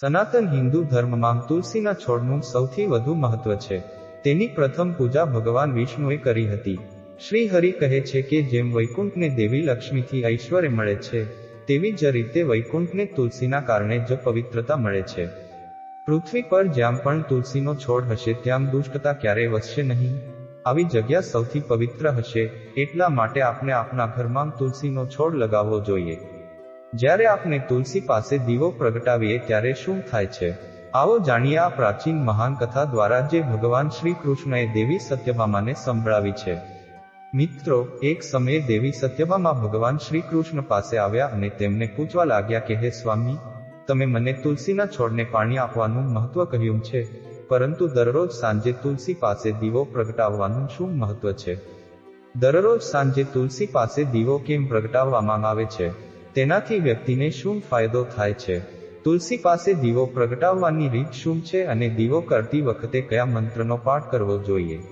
સનાતન હિન્દુ ધર્મમાં તુલસીના છોડનું સૌથી વધુ મહત્વ છે. તેની પ્રથમ પૂજા ભગવાન વિષ્ણુએ કરી હતી. શ્રી હરિ કહે છે કે જેમ વૈકુંઠને દેવી લક્ષ્મીથી ઐશ્વર્ય મળે છે, તેવી જ રીતે વૈકુંઠને તુલસીના કારણે જ પવિત્રતા મળે છે. પૃથ્વી પર જ્યાં પણ તુલસીનો છોડ હશે ત્યાં દુષ્ટતા ક્યારેય વસશે નહીં. આવી જગ્યા સૌથી પવિત્ર હશે, એટલા માટે આપણે આપણા ઘરમાં તુલસીનો છોડ લગાવવો જોઈએ. જ્યારે આપણે તુલસી પાસે દીવો પ્રગટાવીએ ત્યારે શું થાય છે? આવો જાણીએ આ પ્રાચીન મહાન કથા દ્વારા જે ભગવાન શ્રી કૃષ્ણએ દેવી સત્યભામાને સંભળાવી છે. મિત્રો, એક સમયે દેવી સત્યભામા ભગવાન શ્રી કૃષ્ણ પાસે આવ્યા અને તેમને પૂછવા લાગ્યા કે, હે સ્વામી, તમે મને તુલસીના છોડને પાણી આપવાનું મહત્વ કહ્યું છે, પરંતુ દરરોજ સાંજે તુલસી પાસે દીવો પ્રગટાવવાનું શું મહત્વ છે? દરરોજ સાંજે તુલસી પાસે દીવો કેમ પ્રગટાવવામાં આવે છે? તેનાથી વ્યક્તિને શું ફાયદો થાય છે? તુલસી પાસે દીવો પ્રગટાવવાની રીત શું છે અને દીવો કરતી વખતે કયા મંત્રનો પાઠ કરવો જોઈએ?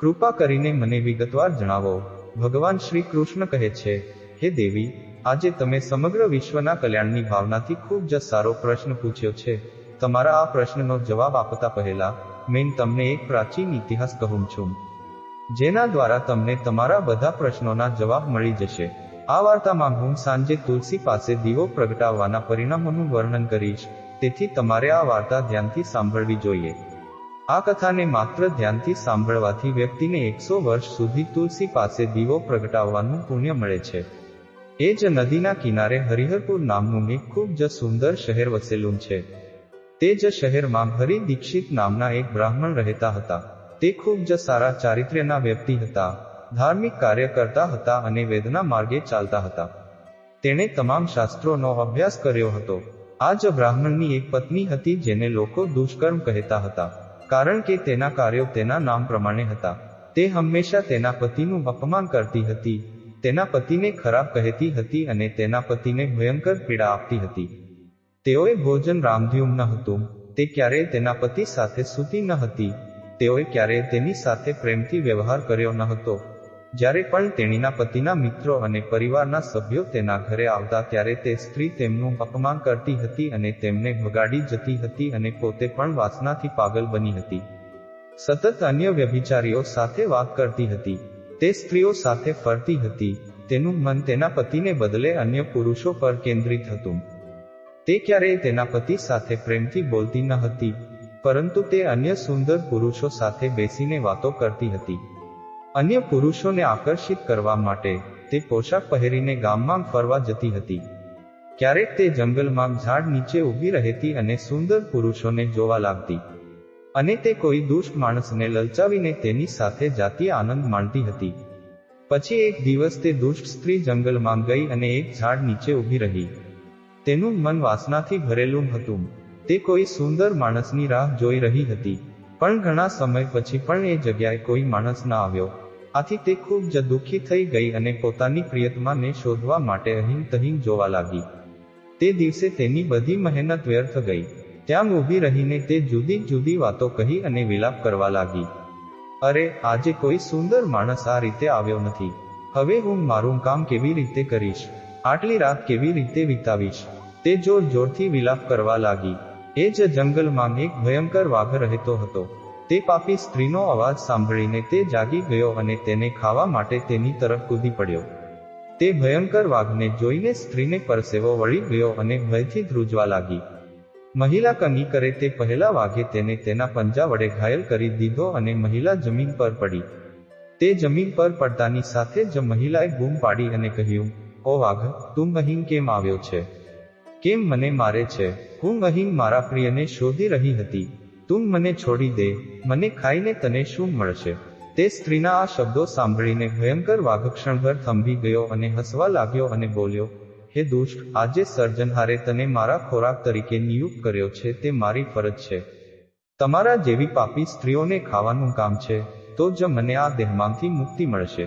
કૃપા કરીને મને વિગતવાર જણાવો. ભગવાન શ્રી કૃષ્ણ કહે છે, હે દેવી, આજે તમે સમગ્ર વિશ્વના કલ્યાણની ભાવનાથી ખૂબ જ સારો પ્રશ્ન પૂછ્યો છે. તમારા આ પ્રશ્નનો જવાબ આપતા પહેલા, મેં તમને એક પ્રાચીન ઇતિહાસ કહું છું. જેના દ્વારા તમને તમારા બધા પ્રશ્નોના જવાબ મળી જશે. આ વાર્તામાં હું સાંજે તુલસી પાસે દીવો પ્રગટાવવાના પરિણામોનું વર્ણન કરીશ. તેથી તમારે આ વાર્તા ધ્યાનથી સાંભળવી જોઈએ. આ કથાને માત્ર ધ્યાનથી સાંભળવાથી વ્યક્તિને એકસો વર્ષ સુધી તુલસી પાસે દીવો પ્રગટાવવાનું પુણ્ય મળે છે. એ જ નદીના કિનારે હરિહરપુર નામનું એક ખૂબ જ સુંદર શહેર વસેલું છે. તે જ શહેરમાં હરિ દીક્ષિત નામના એક બ્રાહ્મણ રહેતા હતા. તે ખૂબ જ સારા ચારિત્ર્યના વ્યક્તિ હતા. ધાર્મિક કાર્ય કરતા હતા અને વેદના માર્ગે ચાલતા હતા. તેણે તમામ શાસ્ત્રોનો અભ્યાસ કર્યો હતો. આ જ બ્રાહ્મણની એક પત્ની હતી જેને લોકો દુષ્કર્મ કહેતા હતા, કારણ કે તેના કાર્યો તેના નામ પ્રમાણે હતા. તે હંમેશા તેના પતિનું અપમાન કરતી હતી, તેના પતિને ખરાબ કહેતી હતી અને તેના પતિને ભયંકર પીડા આપતી હતી. તેઓએ ભોજન રામધ્યુમ ન હતું, તે ક્યારેય તેના પતિ સાથે સૂતી ન હતી, તેઓએ ક્યારેય તેની સાથે પ્રેમથી વ્યવહાર કર્યો ન હતો. જ્યારે પણ તેણીના પતિના મિત્રો અને પરિવારના સભ્યો તેના ઘરે આવતા ત્યારે તે સ્ત્રી તેમનું અપમાન કરતી હતી અને તેમને ભગાડી જતી હતી અને પોતે પણ વાસનાથી પાગલ બની હતી. સતત અન્ય વ્યભિચારીઓ સાથે વાત કરતી હતી. તે સ્ત્રીઓ સાથે ફરતી હતી. તેનું મન તેના પતિને બદલે અન્ય પુરુષો પર કેન્દ્રિત હતું. તે ક્યારેય તેના પતિ સાથે પ્રેમથી બોલતી ન હતી, પરંતુ તે અન્ય સુંદર પુરુષો સાથે બેસીને વાતો કરતી હતી. અન્ય પુરુષોને આકર્ષિત કરવા માટે તે પોશાક પહેરીને ગામમાં ફરવા જતી હતી. ક્યારેક તે જંગલમાં ઝાડ નીચે ઊભી રહેતી અને સુંદર પુરુષોને જોવા લાગતી. અને તે કોઈ દુષ્ટ માણસને લલચાવીને તેની સાથે જાતી આનંદ માણતી હતી. પછી એક દિવસ તે દુષ્ટ સ્ત્રી જંગલમાં ગઈ અને એક ઝાડ નીચે ઊભી રહી. તેનું મન વાસનાથી ભરેલું હતું. તે કોઈ સુંદર માણસની રાહ જોઈ રહી હતી. પણ ઘણા સમય પછી પણ એ જગ્યાએ કોઈ માણસ ન આવ્યો. આથી તે ખૂબ જ દુઃખી થઈ ગઈ અને પોતાની પ્રિયતમાને શોધવા માટે અહીં તહીં જોવા લાગી. તે દિવસે તેની બધી મહેનત વ્યર્થ ગઈ. ત્યાં ઊભી રહીને તે જુદી જુદી વાતો કહી અને વિલાપ કરવા લાગી. અરે, આજે કોઈ સુંદર માણસ આ રીતે આવ્યો નથી. હવે હું મારું કામ કેવી રીતે કરીશ? આટલી રાત કેવી રીતે વિતાવીશ? તે જોર જોરથી વિલાપ કરવા લાગી. એ જ જંગલમાં એક ભયંકર વાઘ રહેતો હતો. તે પાપી સ્ત્રીનો અવાજ સાંભળીને તે જાગી ગયો અને તેને ખાવા માટે તેની તરફ કૂદી પડ્યો. તે ભયંકર વાઘને જોઈને સ્ત્રીને પરસેવો વળી ગયો અને ભયથી ધ્રુજવા લાગી. મહિલા કની કરે તે પહેલા વાઘે તેને તેના પંજા વડે ઘાયલ કરી દીધો અને મહિલા જમીન પર પડી. તે જમીન પર પડતાની સાથે જ મહિલાએ બૂમ પાડી અને કહ્યું, ઓ વાઘ, તું અહીં કેમ આવ્યો છે? કેમ મને મારે છે? હું અહીં મારા પ્રિયને શોધી રહી હતી. તું મને છોડી દે, મને ખાઈને તને શું મળશે? તે સ્ત્રીના આ શબ્દો સાંભળીને ભયંકર વાઘ ક્ષણભર થંભી ગયો અને હસવા લાગ્યો અને બોલ્યો, હે દુષ્ટ, આજે સર્જનહારે તને મારા ખોરાક તરીકે નિયુક્ત કર્યો છે, તે મારી ફરજ છે. તમારા જેવી પાપી સ્ત્રીઓને ખાવાનું કામ છે, તો જ મને આ દેહમાંથી મુક્તિ મળશે.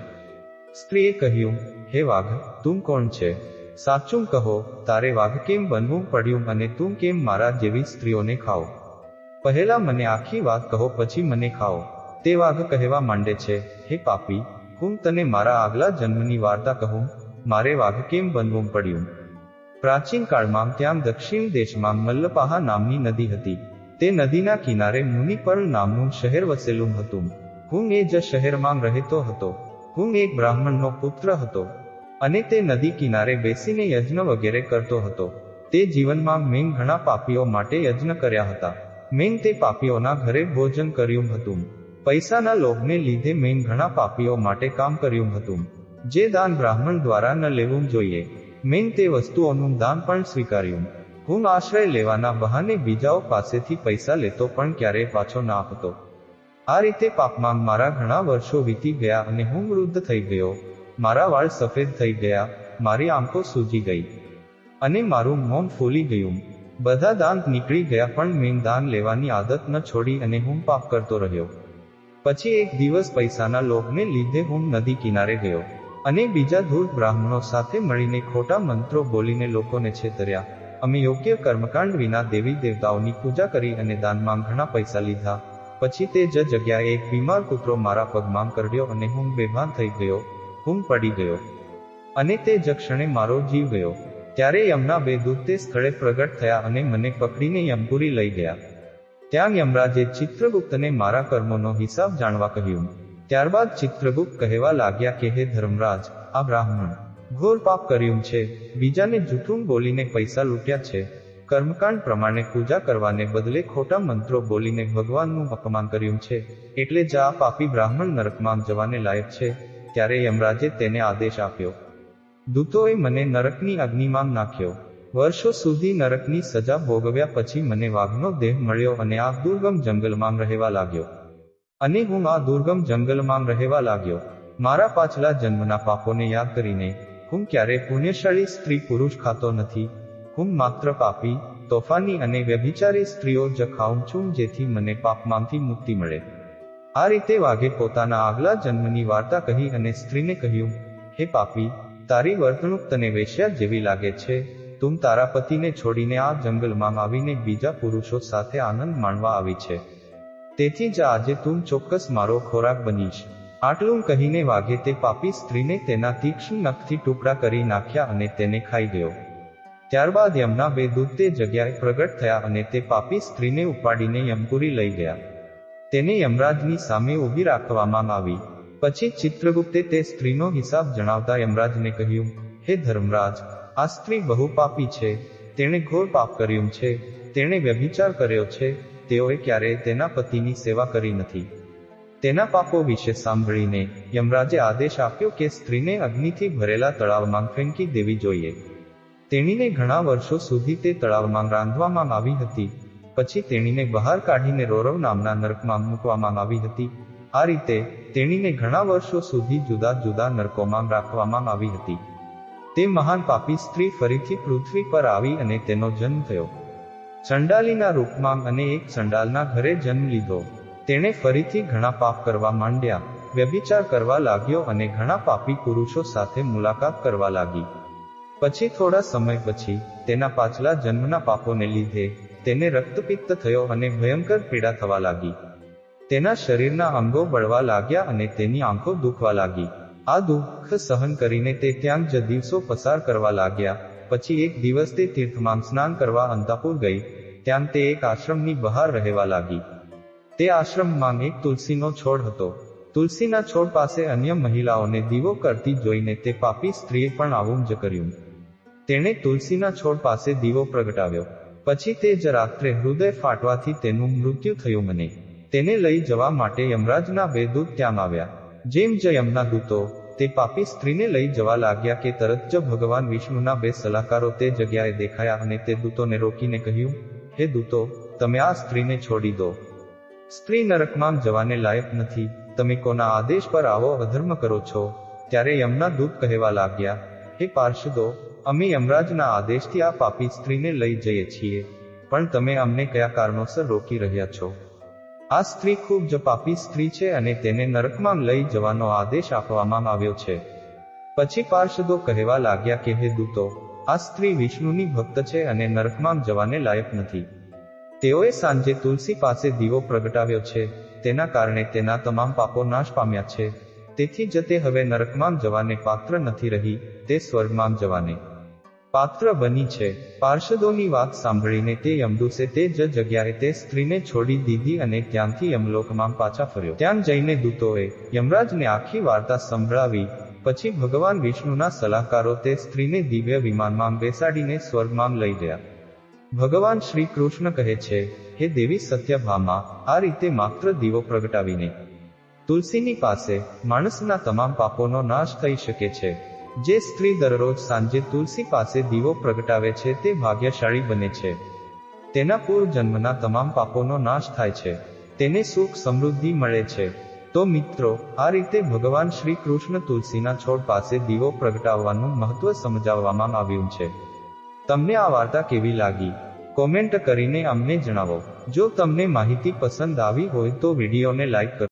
સ્ત્રીએ કહ્યું, હે વાઘ, તું કોણ છે? સાચું કહો, તારે વાઘ કેમ બનવું પડ્યું અને તું કેમ મારા જેવી સ્ત્રીઓને ખાઓ પહેલા મને આખી વાત કહો, પછી મને ખાઓ. તે વાઘ કહેવા માંડે છે, હે પાપી, હું તને મારા આગલા જન્મની વાર્તા કહું. મારે વાઘ કેમ બનવું પડ્યું? પ્રાચીન કાળમાં ત્યાં દક્ષિણ દેશમાં મલ્લપાહા નામની નદી હતી. તે નદીના કિનારે મુનિપર્ણ નામનું શહેર વસેલું હતું. હું એ જ શહેરમાં રહેતો હતો. હું એક બ્રાહ્મણનો પુત્ર હતો અને તે નદી કિનારે બેસીને યજ્ઞ વગેરે કરતો હતો. તે જીવનમાં મેં ઘણા પાપીઓ માટે યજ્ઞ કર્યા હતા. મેં તે પાપીઓના ઘરે ભોજન કર્યું હતું. પૈસાના લોભને લીધે મેં ઘણા પાપીઓ માટે કામ કર્યું હતું. જે દાન બ્રાહ્મણ દ્વારા ન લેવું જોઈએ. મેં તે વસ્તુઓનું દાન પણ સ્વીકાર્યું. હું આશ્રય લેવાના બહાને બીજાઓ પાસેથી પૈસા લેતો પણ ક્યારેય પાછો ના આપતો. આ રીતે પાપમાં મારા ઘણા વર્ષો વીતી ગયા અને હું વૃદ્ધ થઈ ગયો. મારા વાળ સફેદ થઈ ગયા. મારી આંખો સૂજી ગઈ. અને મારું મોં ફૂલી ગયું. બધા દાંત નીકળી ગયા પણ મેં દાન લેવાની આદત ન છોડી અને હું પાપ કરતો રહ્યો. પછી એક દિવસ પૈસાના લોભને લીધે હું નદી કિનારે ગયો અને બીજા ધૂત બ્રાહ્મણો સાથે મળીને ખોટા મંત્રો બોલીને લોકોને છેતર્યા. અમે યોગ્ય કર્મકાંડ વિના દેવી દેવતાઓની પૂજા કરી અને દાનમાં ઘણા પૈસા લીધા. પછી તે જ જગ્યાએ એક બીમાર કૂતરો મારા પગમાં કરડ્યો અને હું બેભાન થઈ ગયો. હું પડી ગયો. અને તે જ ક્ષણે મારો જીવ ગયો. ત્યારે યમના બે દૂત તે સ્થળે પ્રગટ થયા અને મને પકડીને યમપુરી લઈ ગયા. ત્યાં યમરાજે ચિત્રગુપ્તને મારા કર્મોનો હિસાબ જાણવા કહ્યું. ત્યારબાદ ચિત્રગુપ્ત કહેવા લાગ્યા કે, હે ધર્મરાજ, આ બ્રાહ્મણ, ઘોર પાપ કર્યું છે. બીજાને જૂઠું બોલીને પૈસા લૂંટ્યા છે. કર્મકાંડ પ્રમાણે પૂજા કરવાને બદલે ખોટા મંત્રો બોલીને ભગવાનનું અપમાન કર્યું છે. એટલે જ આ પાપી બ્રાહ્મણ નરકમાં જવાને લાયક છે. ત્યારે યમરાજે તેને આદેશ આપ્યો. દૂતોએ મને નરકની અગ્નિમાં નાખ્યો. વર્ષો સુધી નરકની સજા ભોગવ્યા પછી મને વાઘનો દેહ મળ્યો અને આ દુર્ગમ જંગલમાં રહેવા લાગ્યો. અને હું આ દુર્ગમ જંગલમાં રહેવા લાગ્યો. મારા પાછલા જન્મના પાપોને યાદ કરીને, હું ક્યારે પુણ્યશાળી સ્ત્રી પુરુષ ખાતો નથી. હું માત્ર પાપી, તોફાની અને વ્યભિચારી સ્ત્રીઓ જ ખાઉં છું જેથી મને પાપમાંથી મુક્તિ મળે. આ રીતે વાઘે પોતાના આગલા જન્મની વાર્તા કહી અને સ્ત્રીને કહ્યું, હે પાપી તારી વર્તણૂક તને વેશ્યા જેવી લાગે છે. તું તારા પતિને છોડીને આ જંગલમાં આવીને બીજા પુરુષો સાથે આનંદ માણવા આવી છે. તેથી જ આજે તું ચોક્કસ મારો ખોરાક બનીશ. આટલું કહીને વાઘે તે પાપી સ્ત્રીને તેના તીક્ષ્ણ નખથી ટુકડા કરી નાખ્યા અને તેને ખાઈ ગયો. ત્યારબાદ યમના બે દૂત તે જગ્યાએ પ્રગટ થયા અને તે પાપી સ્ત્રીને ઉપાડીને યમપુરી લઈ ગયા. તેને યમરાજની સામે ઊભી રાખવામાં આવી. પછી ચિત્રગુપ્તે તે સ્ત્રીનો હિસાબ જણાવતા યમરાજને કહ્યું, હે ધર્મરાજ, આ સ્ત્રી બહુ પાપી છે. તેણે ઘોર પાપ કર્યું છે. તેણે વ્યભિચાર કર્યો છે. તેઓએ ક્યારેય તેના પતિની સેવા કરી નથી. તેના પાપો વિશે સાંભળીને યમરાજે આદેશ આપ્યો કે સ્ત્રીને અગ્નિથી ભરેલા તળાવમાં ફેંકી દેવી જોઈએ. તેણીને ઘણા વર્ષો સુધી તે તળાવમાં રાંધવામાં આવી હતી. પછી તેણીને બહાર કાઢીને રોરવ નામના નરકમાં મૂકવામાં આવી હતી. આ રીતે તેણીને ઘણા વર્ષો સુધી જુદા જુદા નરકોમાં રાખવામાં આવી હતી. તે મહાન પાપી સ્ત્રી ફરીથી પૃથ્વી પર આવી અને તેનો જન્મ થયો. ચંડાલીના રૂપમાં અને એક ચંડાલના ઘરે જન્મ લીધો. તેણે ફરીથી ઘણા પાપ કરવા માંડ્યા, વ્યભિચાર કરવા લાગ્યો અને ઘણા પાપી પુરુષો સાથે મુલાકાત કરવા લાગી. પછી થોડા સમય પછી, તેના પાછલા જન્મના પાપોને લીધે, તેને રક્તપિત્ત થયો અને ભયંકર પીડા થવા લાગી. તેના શરીરના અંગો બળવા લાગ્યા અને તેની આંખો દુખવા લાગી. આ દુઃખ સહન કરીને તે ત્યાં જ દિવસો પસાર કરવા લાગ્યા. પછી એક દિવસ તે તીર્થમાં સ્નાન કરવા અંતાપુર ગઈ. ત્યાં તે એક આશ્રમની બહાર રહેવા લાગી. તે આશ્રમમાં એક તુલસીનો છોડ હતો. તુલસીના છોડ પાસે અન્ય મહિલાઓને દીવો કરતી જોઈને તે પાપી સ્ત્રીએ પણ આવું જ કર્યું. તેણે તુલસીના છોડ પાસે દીવો પ્રગટાવ્યો. પછી તે જ રાત્રે હૃદય ફાટવાથી તેનું મૃત્યુ થયું મને. તેને લઈ જવા માટે યમરાજના બે દૂત ત્યાં આવ્યા. જેમ જ યમના દૂતો, તે પાપી સ્ત્રીને લઈ જવા લાગ્યા કે તરત જ ભગવાન વિષ્ણુના બે સલાહકારો તે જગ્યાએ દેખાયા અને તે દૂતોને રોકીને કહ્યું, હે દૂતો, તમે આ સ્ત્રીને છોડી દો. સ્ત્રી નરકમાં જવાને લાયક નથી. તમે કોના આદેશ પર આવો અધર્મ કરો છો. ત્યારે યમના દૂત કહેવા લાગ્યા, હે પાર્ષદો, અમે યમરાજના આદેશથી આ પાપી સ્ત્રીને લઈ જઈએ છીએ, પણ તમે અમને કયા કારણોસર રોકી રહ્યા છો? આ સ્ત્રી ખૂબ જ પાપી સ્ત્રી છે અને તેને નરકમાં લઈ જવાનો આદેશ આપવામાં આવ્યો છે. પછી પાર્ષદો કહેવા લાગ્યા કે, હે દૂતો, આ સ્ત્રી વિષ્ણુની ભક્ત છે અને નરકમાં જવાને લાયક નથી. તેઓએ સાંજે તુલસી પાસે દીવો પ્રગટાવ્યો છે. તેના કારણે તેના તમામ પાપો નાશ પામ્યા છે. તેથી જ તે હવે નરકમાં જવાને પાત્ર નથી રહી, તે સ્વર્ગમાં જવાને પાત્ર બની છે. પાર્ષદોની વાત સાંભળીને તે યમદૂસે તે જ જગ્યાએ તે સ્ત્રીને છોડી દીધી અને ત્યાંથી યમલોકમાં પાછા ફર્યો. ત્યાં જઈને દૂતોએ યમરાજને આખી વાર્તા સંભળાવી, પછી ભગવાન વિષ્ણુના સલાહકારો તે સ્ત્રીને દિવ્ય વિમાનમાં બેસાડીને સ્વર્ગમાં લઈ ગયા. ભગવાન શ્રી કૃષ્ણ કહે છે, હે દેવી સત્યભામા, આ રીતે માત્ર દીવો પ્રગટાવીને તુલસીની પાસે માણસના તમામ પાપોનો નાશ થઈ શકે છે. જે સ્ત્રી દરરોજ સાંજે તુલસી પાસે દીવો પ્રગટાવે છે તે ભાગ્યશાળી બને છે. તેના પૂર્વ જન્મના તમામ પાપોનો નાશ થાય છે. તેને સુખ સમૃદ્ધિ મળે છે. તો મિત્રો, આ રીતે ભગવાન શ્રી કૃષ્ણ તુલસીના છોડ પાસે દીવો પ્રગટાવવાનું મહત્વ સમજાવવામાં આવ્યું છે. તમને આ વાર્તા કેવી લાગી? કોમેન્ટ કરીને અમને જણાવો. જો તમને માહિતી પસંદ આવી હોય તો વિડીયોને લાઈક કરો.